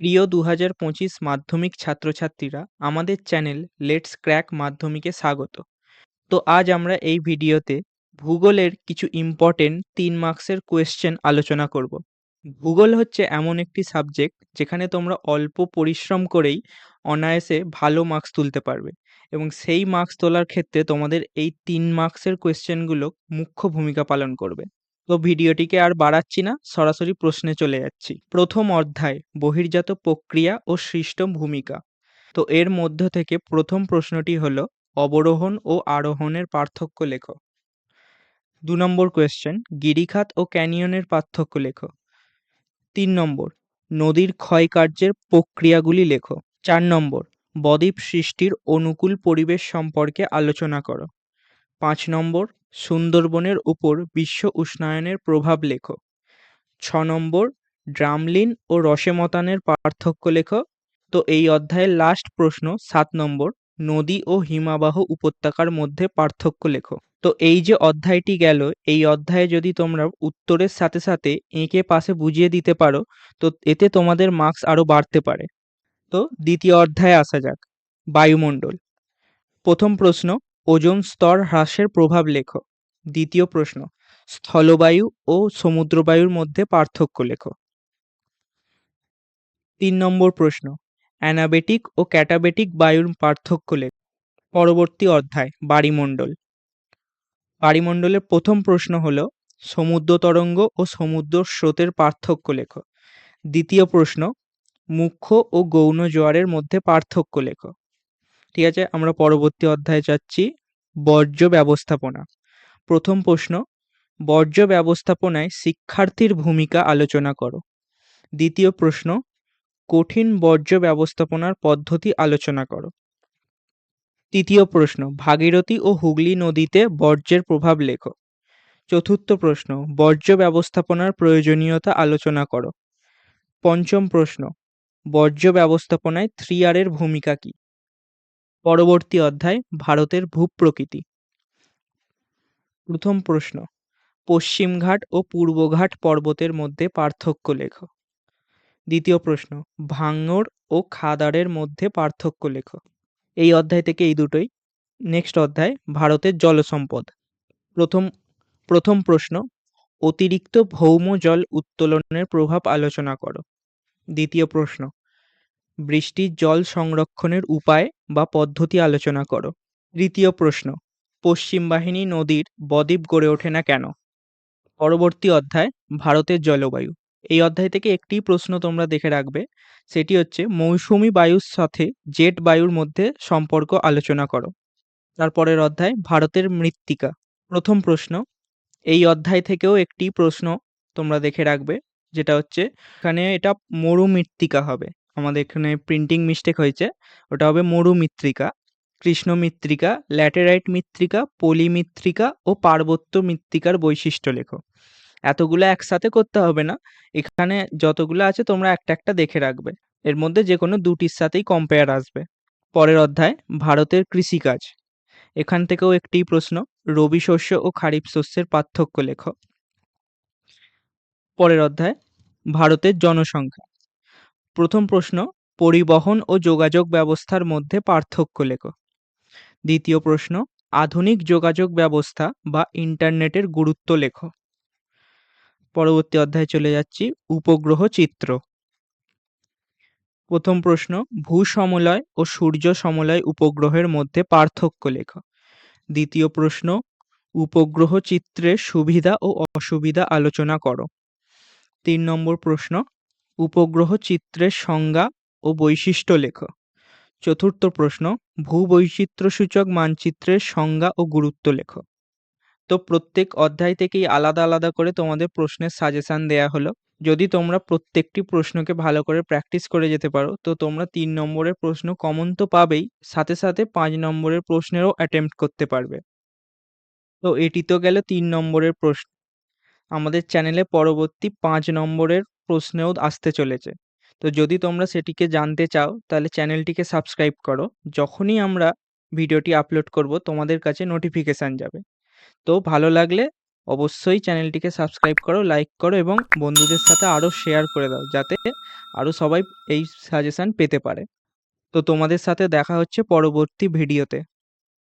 প্রিয় দু হাজার পঁচিশ মাধ্যমিক ছাত্রছাত্রীরা, আমাদের চ্যানেল লেটস ক্র্যাক মাধ্যমিকে স্বাগত। তো আজ আমরা এই ভিডিওতে ভূগোলের কিছু ইম্পর্টেন্ট তিন মার্কসের কোয়েশ্চেন আলোচনা করব। ভূগোল হচ্ছে এমন একটি সাবজেক্ট যেখানে তোমরা অল্প পরিশ্রম করেই অনায়াসে ভালো মার্কস তুলতে পারবে এবং সেই মার্কস তোলার ক্ষেত্রে তোমাদের এই তিন মার্কসের কোয়েশ্চেনগুলো মুখ্য ভূমিকা পালন করবে। তো ভিডিওটিকে আর বাড়াচ্ছি না, সরাসরি প্রশ্নে চলে যাচ্ছি। প্রথম অধ্যায়, বহির্জাত প্রক্রিয়া ও সৃষ্ট ভূমিকা। তো এর মধ্য থেকে প্রথম প্রশ্নটি হল, অবরোহণ ও আরোহণের পার্থক্য লেখো। দু নম্বর কোয়েশ্চেন গিরিখাত ও ক্যানিয়নের পার্থক্য লেখো। তিন নম্বর, নদীর ক্ষয়কার্যের প্রক্রিয়াগুলি লেখো। চার নম্বর, বদ্বীপ সৃষ্টির অনুকূল পরিবেশ সম্পর্কে আলোচনা করো। পাঁচ নম্বর, সুন্দরবনের উপর বিশ্ব উষ্ণায়নের প্রভাব লেখো। ছ নম্বর, ড্রামলিন ও রসেমতানের পার্থক্য লেখো। তো এই অধ্যায়ের লাস্ট প্রশ্ন, সাত নম্বর, নদী ও হিমাবাহ উপত্যকার মধ্যে পার্থক্য লেখো। তো এই যে অধ্যায়টি গেল, এই অধ্যায়ে যদি তোমরা উত্তরের সাথে সাথে এঁকে পাশে বুঝিয়ে দিতে পারো, তো এতে তোমাদের মার্কস আরও বাড়তে পারে। তো দ্বিতীয় অধ্যায়ে আসা যাক, বায়ুমণ্ডল। প্রথম প্রশ্ন ওজোন স্তর হ্রাসের প্রভাব লেখো। দ্বিতীয় প্রশ্ন, স্থলবায়ু ও সমুদ্রবায়ুর মধ্যে পার্থক্য লেখো। তিন নম্বর প্রশ্ন, অ্যানাবেটিক ও ক্যাটাবেটিক বায়ুর পার্থক্য লেখ। পরবর্তী অধ্যায় বাড়িমণ্ডল বাড়িমণ্ডলের প্রথম প্রশ্ন হল, সমুদ্র তরঙ্গ ও সমুদ্র স্রোতের পার্থক্য লেখো। দ্বিতীয় প্রশ্ন, মুখ্য ও গৌণ জোয়ারের মধ্যে পার্থক্য লেখো। ঠিক আছে, আমরা পরবর্তী অধ্যায়ে যাচ্ছি, বর্জ্য ব্যবস্থাপনা। প্রথম প্রশ্ন, বর্জ্য ব্যবস্থাপনায় শিক্ষার্থীর ভূমিকা আলোচনা করো। দ্বিতীয় প্রশ্ন, কঠিন বর্জ্য ব্যবস্থাপনার পদ্ধতি আলোচনা করো। তৃতীয় প্রশ্ন, ভাগীরথী ও হুগলি নদীতে বর্জ্যের প্রভাব লেখো। চতুর্থ প্রশ্ন, বর্জ্য ব্যবস্থাপনার প্রয়োজনীয়তা আলোচনা করো। পঞ্চম প্রশ্ন, বর্জ্য ব্যবস্থাপনায় থ্রি আরের ভূমিকা কী? পরবর্তী অধ্যায়, ভারতের ভূপ্রকৃতি। প্রথম প্রশ্ন, পশ্চিমঘাট ও পূর্বঘাট পর্বতের মধ্যে পার্থক্য লেখো। দ্বিতীয় প্রশ্ন, ভাঙড় ও খাদারের মধ্যে পার্থক্য লেখো। এই অধ্যায় থেকে এই দুটোই। নেক্সট অধ্যায়, ভারতের জলসম্পদ। প্রথম প্রথম প্রশ্ন, অতিরিক্ত ভৌম জল উত্তোলনের প্রভাব আলোচনা করো। দ্বিতীয় প্রশ্ন বৃষ্টির জল সংরক্ষণের উপায় বা পদ্ধতি আলোচনা করো। তৃতীয় প্রশ্ন, পশ্চিম বাহিনী নদীর বদ্বীপ গড়ে ওঠে না কেন? পরবর্তী অধ্যায়, ভারতের জলবায়ু। এই অধ্যায় থেকে একটি প্রশ্ন তোমরা দেখে রাখবে, সেটি হচ্ছে মৌসুমি বায়ুর সাথে জেট বায়ুর মধ্যে সম্পর্ক আলোচনা করো। তারপরের অধ্যায়, ভারতের মৃত্তিকা। প্রথম প্রশ্ন, এই অধ্যায় থেকেও একটি প্রশ্ন তোমরা দেখে রাখবে, যেটা হচ্ছে এখানে এটা মরু মৃত্তিকা হবে। আমাদের এখানে প্রিন্টিং মিস্টেক হয়েছে। ওটা হবে মরু মৃত্তিকা, কৃষ্ণ মৃত্তিকা, ল্যাটেরাইট মৃত্তিকা, পলি মৃত্তিকা ও পার্বত্য মৃত্তিকার বৈশিষ্ট্য লেখো। এতগুলো একসাথে করতে হবে না। এখানে যতগুলো আছে তোমরা একটা একটা দেখে রাখবে। এর মধ্যে যে কোনো দুটির সাথেই কম্পেয়ার আসবে। পরের অধ্যায়, ভারতের কৃষিকাজ। এখান থেকেও একটি প্রশ্ন, রবি শস্য ও খারিফ শস্যের পার্থক্য লেখো। পরের অধ্যায়, ভারতের জনসংখ্যা। প্রথম প্রশ্ন, পরিবহন ও যোগাযোগ ব্যবস্থার মধ্যে পার্থক্য লেখো। দ্বিতীয় প্রশ্ন, আধুনিক যোগাযোগ ব্যবস্থা বা ইন্টারনেটের গুরুত্ব লেখো। পরবর্তী অধ্যায়ে চলে যাচ্ছি, উপগ্রহ চিত্র। প্রথম প্রশ্ন ভূ সমলয় ও সূর্য সমলয় উপগ্রহের মধ্যে পার্থক্য লেখো। দ্বিতীয় প্রশ্ন, উপগ্রহ চিত্রের সুবিধা ও অসুবিধা আলোচনা করো। তিন নম্বর প্রশ্ন উপগ্রহ চিত্রের সংজ্ঞা ও বৈশিষ্ট্য লেখ। চতুর্থ প্রশ্ন, ভূবৈচিত্র্যসূচক মানচিত্রের সংজ্ঞা ও গুরুত্ব লেখ। তো প্রত্যেক অধ্যায় থেকেই আলাদা আলাদা করে তোমাদের প্রশ্নের সাজেশান দেয়া হলো। যদি তোমরা প্রত্যেকটি প্রশ্নকে ভালো করে প্র্যাকটিস করে যেতে পারো, তো তোমরা তিন নম্বরের প্রশ্ন কমন তো পাবেই, সাথে সাথে পাঁচ নম্বরের প্রশ্নেরও অ্যাটেম্প্ট করতে পারবে। তো এটি তো গেল তিন নম্বরের প্রশ্ন। আমাদের চ্যানেলে পরবর্তী পাঁচ নম্বরের প্রশ্নেও আসতে চলেছে। তো যদি তোমরা সেটিকে জানতে চাও, তাহলে চ্যানেলটিকে সাবস্ক্রাইব করো। যখনই আমরা ভিডিওটি আপলোড করব, তোমাদের কাছে নোটিফিকেশান যাবে। তো ভালো লাগলে অবশ্যই চ্যানেলটিকে সাবস্ক্রাইব করো, লাইক করো এবং বন্ধুদের সাথে আরও শেয়ার করে দাও, যাতে আরও সবাই এই সাজেশান পেতে পারে। তো তোমাদের সাথে দেখা হচ্ছে পরবর্তী ভিডিওতে।